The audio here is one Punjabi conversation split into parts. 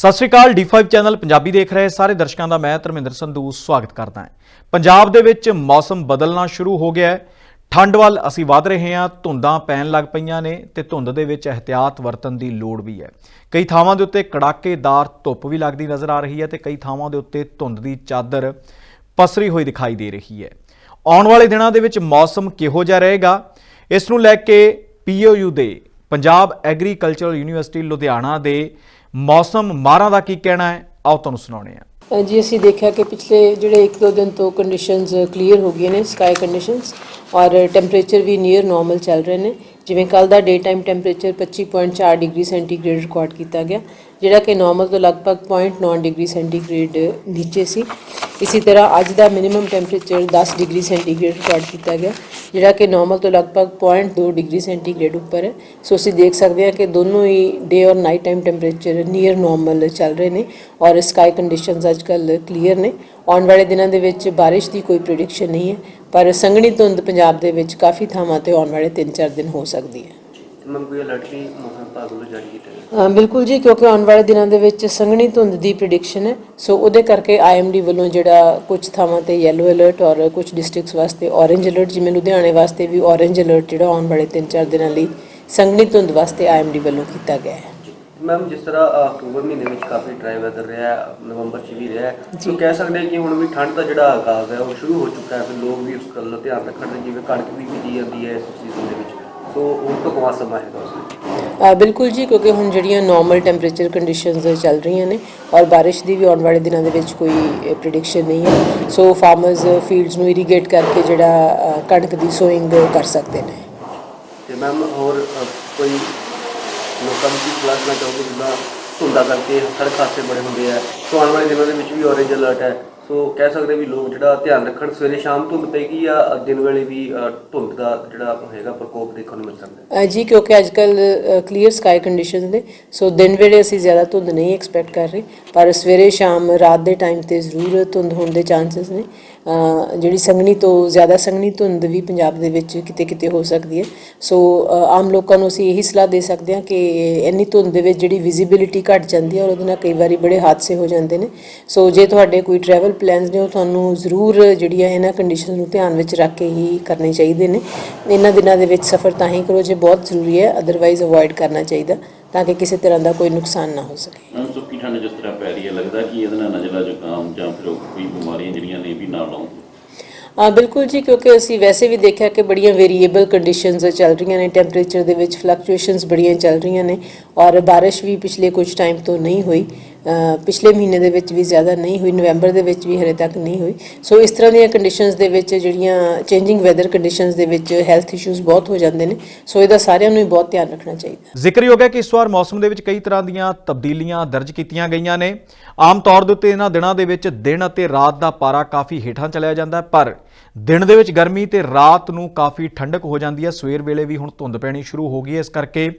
ਸਤਿ ਸ਼੍ਰੀ ਅਕਾਲ D5 ਚੈਨਲ ਪੰਜਾਬੀ ਦੇਖ ਰਹੇ ਸਾਰੇ ਦਰਸ਼ਕਾਂ ਦਾ ਮੈਂ ਧਰਮਿੰਦਰ ਸੰਧੂ ਸਵਾਗਤ ਕਰਦਾ ਹਾਂ। ਪੰਜਾਬ ਦੇ ਵਿੱਚ ਮੌਸਮ ਬਦਲਣਾ ਸ਼ੁਰੂ ਹੋ ਗਿਆ ਹੈ। ਠੰਡ ਵੱਲ ਅਸੀਂ ਵਧ ਰਹੇ ਹਾਂ, ਧੁੰਦਾਂ ਪੈਣ ਲੱਗ ਪਈਆਂ ਨੇ ਤੇ ਧੁੰਦ ਦੇ ਵਿੱਚ ਇhtiyਾਤ ਵਰਤਣ ਦੀ ਲੋੜ ਵੀ ਹੈ। ਕਈ ਥਾਵਾਂ ਦੇ ਉੱਤੇ ਕੜਾਕੇਦਾਰ ਧੁੱਪ ਵੀ ਲੱਗਦੀ ਨਜ਼ਰ ਆ ਰਹੀ ਹੈ ਤੇ ਕਈ ਥਾਵਾਂ ਦੇ ਉੱਤੇ ਧੁੰਦ ਦੀ ਚਾਦਰ ਪਸਰੀ ਹੋਈ ਦਿਖਾਈ ਦੇ ਰਹੀ ਹੈ। ਆਉਣ ਵਾਲੇ ਦਿਨਾਂ ਦੇ ਵਿੱਚ ਮੌਸਮ ਕਿਹੋ ਜਿਹਾ ਰਹੇਗਾ? ਇਸ ਨੂੰ ਲੈ ਕੇ ਪੀਓਯੂ ਦੇ ਪੰਜਾਬ ਐਗਰੀਕਲਚਰਲ ਯੂਨੀਵਰਸਿਟੀ ਲੁਧਿਆਣਾ ਦੇ ਮੌਸਮ ਮਾਰਾਂ ਦਾ ਕੀ ਕਹਿਣਾ ਹੈ? ਆਓ ਤੁਹਾਨੂੰ ਸੁਣਾਉਣੇ ਆ ਜੀ, ਅਸੀਂ ਦੇਖਿਆ ਕਿ ਪਿਛਲੇ ਜਿਹੜੇ 1-2 ਦਿਨ ਤੋਂ ਕੰਡੀਸ਼ਨਸ ਕਲੀਅਰ ਹੋ ਗਈਆਂ ਨੇ ਸਕਾਈ ਕੰਡੀਸ਼ਨਸ ਔਰ ਟੈਂਪਰੇਚਰ ਵੀ ਨੀਅਰ ਨਾਰਮਲ ਚੱਲ ਰਹੇ ਨੇ। ਜਿਵੇਂ ਕੱਲ ਦਾ day time temperature 25.4 degree centigrade record ਕੀਤਾ ਗਿਆ। ਜਿਹੜਾ ਕਿ ਨਾਰਮਲ ਤੋਂ ਲਗਭਗ 0.9 ਡਿਗਰੀ ਸੈਂਟੀਗ੍ਰੇਡ ਨੀਚੇ ਸੀ। ਇਸੇ ਤਰ੍ਹਾਂ ਅੱਜ ਦਾ minimum temperature 10 degree centigrade record ਕੀਤਾ ਗਿਆ, ਜਿਹੜਾ ਕਿ ਨਾਰਮਲ ਤੋਂ ਲਗਭਗ 0.2 ਡਿਗਰੀ ਸੈਂਟੀਗ੍ਰੇਡ ਉੱਪਰ ਹੈ। ਸੋ ਅਸੀਂ ਦੇਖ ਸਕਦੇ ਹਾਂ ਕਿ ਦੋਨੋਂ ਹੀ ਡੇ ਔਰ night time temperature near normal ਚੱਲ ਰਹੇ ਨੇ ਔਰ ਸਕਾਈ ਕੰਡੀਸ਼ਨਸ ਅੱਜ ਕਲੀਅਰ ਨੇ। ਆਉਣ ਵਾਲੇ ਦਿਨਾਂ ਦੇ ਵਿੱਚ ਬਾਰਿਸ਼ ਦੀ ਕੋਈ ਪ੍ਰੀਡਿਕਸ਼ਨ ਨਹੀਂ ਹੈ, ਪਰ ਸੰਘਣੀ ਧੁੰਦ ਪੰਜਾਬ ਦੇ ਵਿੱਚ ਕਾਫੀ ਥਾਵਾਂ ਤੇ ਆਉਣ ਵਾਲੇ 3-4 ਦਿਨ ਹੋ ਸਕਦੀ ਹੈ। ਮੈਮ ਕੋਈ ਅਲਰਟ ਵੀ ਮੌਸਮ ਵੱਲੋਂ ਜਾਰੀ ਕੀਤਾ ਬਿਲਕੁਲ ਜੀ ਕਿਉਂਕਿ ਆਉਣ ਵਾਲੇ ਦਿਨਾਂ ਦੇ ਵਿੱਚ ਸੰਘਣੀ ਧੁੰਦ ਦੀ ਪ੍ਰੀਡਿਕਸ਼ਨ ਹੈ। ਸੋ ਉਹਦੇ ਕਰਕੇ ਆਈਐਮਡੀ ਵੱਲੋਂ ਜਿਹੜਾ ਕੁਝ ਥਾਵਾਂ ਤੇ ਯੈਲੋ ਅਲਰਟ ਔਰ ਕੁਝ ਡਿਸਟ੍ਰਿਕਟਸ ਵਾਸਤੇ ਔਰੇਂਜ ਅਲਰਟ ਜਿਵੇਂ ਲੁਧਿਆਣੇ ਵਾਸਤੇ ਵੀ ਔਰੇਂਜ ਅਲਰਟ ਜਿਹੜਾ ਆਉਣ ਵਾਲੇ 3-4 ਦਿਨਾਂ ਲਈ ਸੰਘਣੀ ਧੁੰਦ ਵਾਸਤੇ ਆਈਐਮਡੀ ਵੱਲੋਂ ਕੀਤਾ ਗਿਆ ਹੈ। ਮੈਮ ਜਿਸ ਤਰ੍ਹਾਂ ਅਕਤੂਬਰ ਮਹੀਨੇ ਵਿੱਚ ਕਾਫੀ ਡਰਾਈ ਵੈਦਰ ਰਿਹਾ ਨਵੰਬਰ 'ਚ ਵੀ ਰਿਹਾ ਸੋ ਕਹਿ ਸਕਦੇ ਹਾਂ ਕਿ ਹੁਣ ਵੀ ਠੰਡ ਦਾ ਜਿਹੜਾ ਆਗਾਜ਼ ਹੈ ਉਹ ਸ਼ੁਰੂ ਹੋ ਚੁੱਕਾ ਹੈ ਤੇ ਲੋਕ ਵੀ ਉਸ ਗੱਲ ਦਾ ਧਿਆਨ ਰੱਖਣ ਤੇ ਜਿਵੇਂ ਕਣਕ ਵੀ ਬੀਜੀ ਜਾਂਦੀ ਹੈ ਇਸ ਸੀਜ਼ਨ ਦੇ ਵਿੱਚ। ਸੋ ਹੁਣ ਤੋਂ ਕਵਾ ਸਮਾਂ ਹੈਗਾ ਉਸ ਬਿਲਕੁਲ ਜੀ, ਕਿਉਂਕਿ ਹੁਣ ਜਿਹੜੀਆਂ ਨਾਰਮਲ ਟੈਂਪਰੇਚਰ ਕੰਡੀਸ਼ਨਸ ਚੱਲ ਰਹੀਆਂ ਨੇ ਔਰ ਬਾਰਿਸ਼ ਦੀ ਵੀ ਆਉਣ ਵਾਲੇ ਦਿਨਾਂ ਦੇ ਵਿੱਚ ਕੋਈ ਪ੍ਰੀਡਿਕਸ਼ਨ ਨਹੀਂ ਹੈ। ਸੋ ਫਾਰਮਰਸ ਫੀਲਡਸ ਨੂੰ ਇਰੀਗੇਟ ਕਰਕੇ ਜਿਹੜਾ ਕਣਕ ਦੀ ਸੋਇੰਗ ਕਰ ਸਕਦੇ ਨੇ। ਤੇ ਮੈਮ ਹੋਰ ਕੋਈ ਲੋਕਾਂ ਨੂੰ ਕੀ ਸਲਾਹ ਚਾਹੋਗੇ ਜਿੱਦਾਂ ਧੁੰਦਾ ਕਰਕੇ ਸੜਕ ਹਾਦਸੇ ਬੜੇ ਹੁੰਦੇ ਆ? ਸੋ ਆਉਣ ਵਾਲੇ ਦਿਨਾਂ ਦੇ ਵਿੱਚ ਵੀ ਔਰੇਂਜ ਅਲਰਟ ਹੈ। ਸੋ ਕਹਿ ਸਕਦੇ ਵੀ ਲੋਕ ਜਿਹੜਾ ਧਿਆਨ ਰੱਖਣ, ਸਵੇਰੇ ਸ਼ਾਮ ਧੁੰਦ ਪਏਗੀ ਜਾਂ ਦਿਨ ਵੇਲੇ ਵੀ ਧੁੰਦ ਦਾ ਜਿਹੜਾ ਹੈਗਾ ਪ੍ਰਕੋਪ ਦੇਖਣ ਨੂੰ ਮਿਲ ਸਕਦਾ ਹੈ। ਜੀ, ਕਿਉਂਕਿ ਅੱਜ ਕੱਲ ਕਲੀਅਰ ਸਕਾਈ ਕੰਡੀਸ਼ਨਸ ਨੇ, ਸੋ ਦਿਨ ਵੇਲੇ ਅਸੀਂ ਜ਼ਿਆਦਾ ਧੁੰਦ ਨਹੀਂ ਐਕਸਪੈਕਟ ਕਰ ਰਹੇ, ਪਰ ਸਵੇਰੇ ਸ਼ਾਮ ਰਾਤ ਦੇ ਟਾਈਮ ਤੇ ਜ਼ਰੂਰ ਧੁੰਦ ਹੋਣ ਦੇ ਚਾਂਸਸ ਨੇ। ਜਿਹੜੀ ਸੰਘਣੀ ਤੋਂ, ਜ਼ਿਆਦਾ ਸੰਘਣੀ ਧੁੰਦ ਵੀ ਪੰਜਾਬ ਦੇ ਵਿੱਚ ਕਿਤੇ ਕਿਤੇ ਹੋ ਸਕਦੀ ਹੈ। ਸੋ ਆਮ ਲੋਕਾਂ ਨੂੰ ਅਸੀਂ ਇਹੀ ਸਲਾਹ ਦੇ ਸਕਦੇ ਹਾਂ ਕਿ ਇੰਨੀ ਧੁੰਦ ਦੇ ਵਿੱਚ ਜਿਹੜੀ ਵਿਜ਼ਿਬਿਲਿਟੀ ਘਟ ਜਾਂਦੀ ਹੈ ਔਰ ਉਹਦੇ ਨਾਲ ਕਈ ਵਾਰੀ ਬੜੇ ਹਾਦਸੇ ਹੋ ਜਾਂਦੇ ਨੇ। ਸੋ ਜੇ ਤੁਹਾਡੇ ਕੋਈ ਟਰੈਵਲ ਪਲਾਨਸ ਨੇ, ਉਹ ਤੁਹਾਨੂੰ ਜ਼ਰੂਰ ਜਿਹੜੀਆਂ ਇਹਨਾਂ ਕੰਡੀਸ਼ਨ ਨੂੰ ਧਿਆਨ ਵਿੱਚ ਰੱਖ ਕੇ ਹੀ ਕਰਨੇ ਚਾਹੀਦੇ ਨੇ। ਇਹਨਾਂ ਦਿਨਾਂ ਦੇ ਵਿੱਚ ਸਫ਼ਰ ਤਾਂ ਹੀ ਕਰੋ, ਜੇ ਬਹੁਤ ਜ਼ਰੂਰੀ ਹੈ ਅਦਰਵਾਈਜ਼ ਅਵੋਇਡ ਕਰਨਾ ਚਾਹੀਦਾ, ਤਾਂ ਕਿ ਕਿਸੇ ਤਰ੍ਹਾਂ ਦਾ ਕੋਈ ਨੁਕਸਾਨ ਨਾ ਹੋ ਸਕੇ। ਮੈਮ ਸੁੱਕੀ ਠੰਡ ਜਿਸ ਤਰ੍ਹਾਂ ਪੈ ਲੱਗਦਾ ਕਿ ਇਹਦੇ ਨਾਲ ਨਜ਼ਲਾ ਜ਼ੁਕਾਮ ਜਾਂ ਫਿਰ ਕੋਈ ਬਿਮਾਰੀਆਂ ਜਿਹੜੀਆਂ ਨੇ ਵੀ ਨਾਲ ਆਉਂਦੀਆਂ ਆ ਬਿਲਕੁਲ ਜੀ, ਕਿਉਂਕਿ ਅਸੀਂ ਵੈਸੇ ਵੀ ਦੇਖਿਆ ਕਿ ਬੜੀਆਂ ਵੇਰੀਏਬਲ ਕੰਡੀਸ਼ਨਸ ਚੱਲ ਰਹੀਆਂ ਨੇ ਟੈਂਪਰੇਚਰ ਦੇ ਵਿੱਚ ਫਲਕਚੁਏਸ਼ਨਸ ਬੜੀਆਂ ਚੱਲ ਰਹੀਆਂ ਨੇ ਔਰ ਬਾਰਿਸ਼ ਵੀ ਪਿਛਲੇ ਕੁਝ ਟਾਈਮ ਤੋਂ ਨਹੀਂ ਹੋਈ। ਪਿਛਲੇ ਮਹੀਨੇ ਦੇ ਵਿੱਚ ਵੀ ਜ਼ਿਆਦਾ ਨਹੀਂ ਹੋਈ, ਨਵੰਬਰ ਦੇ ਵਿੱਚ ਵੀ ਹਰੇ ਤੱਕ ਨਹੀਂ ਹੋਈ। ਸੋ ਇਸ ਤਰ੍ਹਾਂ ਦੀਆਂ ਕੰਡੀਸ਼ਨਸ ਦੇ ਵਿੱਚ ਜਿਹੜੀਆਂ ਚੇਂਜਿੰਗ ਵੈਦਰ ਕੰਡੀਸ਼ਨਸ ਦੇ ਵਿੱਚ ਹੈਲਥ ਇਸ਼ੂਜ਼ ਬਹੁਤ ਹੋ ਜਾਂਦੇ ਨੇ। ਸੋ ਇਹਦਾ ਸਾਰਿਆਂ ਨੂੰ ਹੀ ਬਹੁਤ ਧਿਆਨ ਰੱਖਣਾ ਚਾਹੀਦਾ। ਜ਼ਿਕਰਯੋਗ ਹੈ ਕਿ ਇਸ ਵਾਰ ਮੌਸਮ ਦੇ ਵਿੱਚ ਕਈ ਤਰ੍ਹਾਂ ਦੀਆਂ ਤਬਦੀਲੀਆਂ ਦਰਜ ਕੀਤੀਆਂ ਗਈਆਂ ਨੇ। ਆਮ ਤੌਰ ਦੇ ਉੱਤੇ ਇਹਨਾਂ ਦਿਨਾਂ ਦੇ ਵਿੱਚ ਦਿਨ ਅਤੇ ਰਾਤ ਦਾ ਪਾਰਾ ਕਾਫੀ ਹੇਠਾਂ ਚਲਿਆ ਜਾਂਦਾ ਪਰ ਦਿਨ ਦੇ ਵਿੱਚ ਗਰਮੀ ਤੇ ਰਾਤ ਨੂੰ ਕਾਫੀ ਠੰਡਕ ਹੋ ਜਾਂਦੀ ਹੈ। ਸਵੇਰ ਵੇਲੇ ਵੀ ਹੁਣ ਧੁੰਦ ਪੈਣੀ ਸ਼ੁਰੂ ਹੋ ਗਈ ਹੈ ਇਸ ਕਰਕੇ।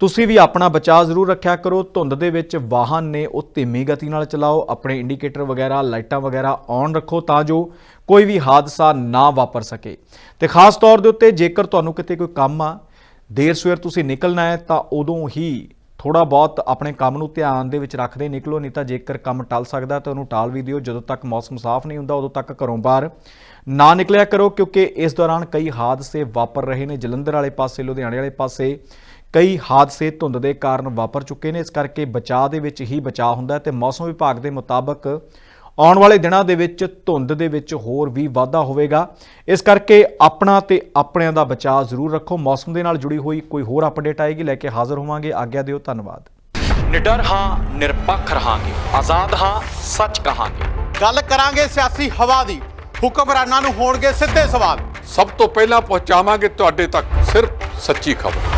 ਤੁਸੀਂ ਵੀ ਆਪਣਾ ਬਚਾਅ ਜ਼ਰੂਰ ਰੱਖਿਆ ਕਰੋ। ਧੁੰਦ ਦੇ ਵਿੱਚ ਵਾਹਨ ਨੇ ਉਹ ਧੀਮੀ ਗਤੀ ਨਾਲ ਚਲਾਓ। ਆਪਣੇ ਇੰਡੀਕੇਟਰ ਵਗੈਰਾ, ਲਾਈਟਾਂ ਵਗੈਰਾ ਔਨ ਰੱਖੋ ਤਾਂ ਜੋ ਕੋਈ ਵੀ ਹਾਦਸਾ ਨਾ ਵਾਪਰ ਸਕੇ। ਤੇ ਖਾਸ ਤੌਰ ਦੇ ਉੱਤੇ ਜੇਕਰ ਤੁਹਾਨੂੰ ਕਿਤੇ ਕੋਈ ਕੰਮ ਆ, ਦੇਰ ਸਵੇਰ ਤੁਸੀਂ ਨਿਕਲਣਾ ਹੈ ਤਾਂ ਉਦੋਂ ਹੀ ਥੋੜਾ ਬਹੁਤ ਆਪਣੇ ਕੰਮ ਨੂੰ ਧਿਆਨ ਦੇ ਵਿੱਚ ਰੱਖਦੇ ਨਿਕਲੋ, ਨਹੀਂ ਤਾਂ ਜੇਕਰ ਕੰਮ ਟਲ ਸਕਦਾ ਤਾਂ ਉਹਨੂੰ ਟਾਲ ਵੀ ਦਿਓ। ਜਦੋਂ ਤੱਕ ਮੌਸਮ ਸਾਫ਼ ਨਹੀਂ ਹੁੰਦਾ, ਉਦੋਂ ਤੱਕ ਘਰੋਂ ਬਾਹਰ ਨਾ ਨਿਕਲਿਆ ਕਰੋ, ਕਿਉਂਕਿ ਇਸ ਦੌਰਾਨ ਕਈ ਹਾਦਸੇ ਵਾਪਰ ਰਹੇ ਨੇ। ਜਲੰਧਰ ਵਾਲੇ ਪਾਸੇ, ਲੁਧਿਆਣੇ ਵਾਲੇ ਪਾਸੇ ਕਈ ਹਾਦਸੇ ਧੁੰਦ ਦੇ ਕਾਰਨ ਵਾਪਰ ਚੁੱਕੇ ਨੇ। ਇਸ ਕਰਕੇ ਬਚਾਅ ਦੇ ਵਿੱਚ ਹੀ ਬਚਾਅ ਹੁੰਦਾ ਤੇ ਮੌਸਮ ਵਿਭਾਗ ਦੇ ਮੁਤਾਬਕ ਆਉਣ ਵਾਲੇ ਦਿਨਾਂ ਦੇ ਵਿੱਚ ਧੁੰਦ ਦੇ ਵਿੱਚ ਹੋਰ ਵੀ ਵਾਧਾ ਹੋਵੇਗਾ। ਇਸ ਕਰਕੇ ਆਪਣਾ ਤੇ ਆਪਣਿਆਂ ਦਾ ਬਚਾਅ ਜ਼ਰੂਰ ਰੱਖੋ। ਮੌਸਮ ਦੇ ਨਾਲ ਜੁੜੀ ਹੋਈ ਕੋਈ ਹੋਰ ਅਪਡੇਟ ਆਏਗੀ ਲੈ ਕੇ ਹਾਜ਼ਰ ਹੋਵਾਂਗੇ। ਆਗਿਆ ਦਿਓ ਧੰਨਵਾਦ। ਨਿਡਰ ਹਾਂ ਨਿਰਪੱਖ ਰਹਾਂਗੇ। ਆਜ਼ਾਦ ਹਾਂ ਸੱਚ ਕਹਾਂਗੇ। ਗੱਲ ਕਰਾਂਗੇ ਸਿਆਸੀ ਹਵਾ ਦੀ। ਹੁਕਮਰਾਨਾਂ ਨੂੰ ਹੋਣਗੇ ਸਿੱਧੇ ਸਵਾਲ। ਸਭ ਤੋਂ ਪਹਿਲਾਂ ਪਹੁੰਚਾਵਾਂਗੇ ਤੁਹਾਡੇ ਤੱਕ ਸਿਰਫ ਸੱਚੀ ਖਬਰ।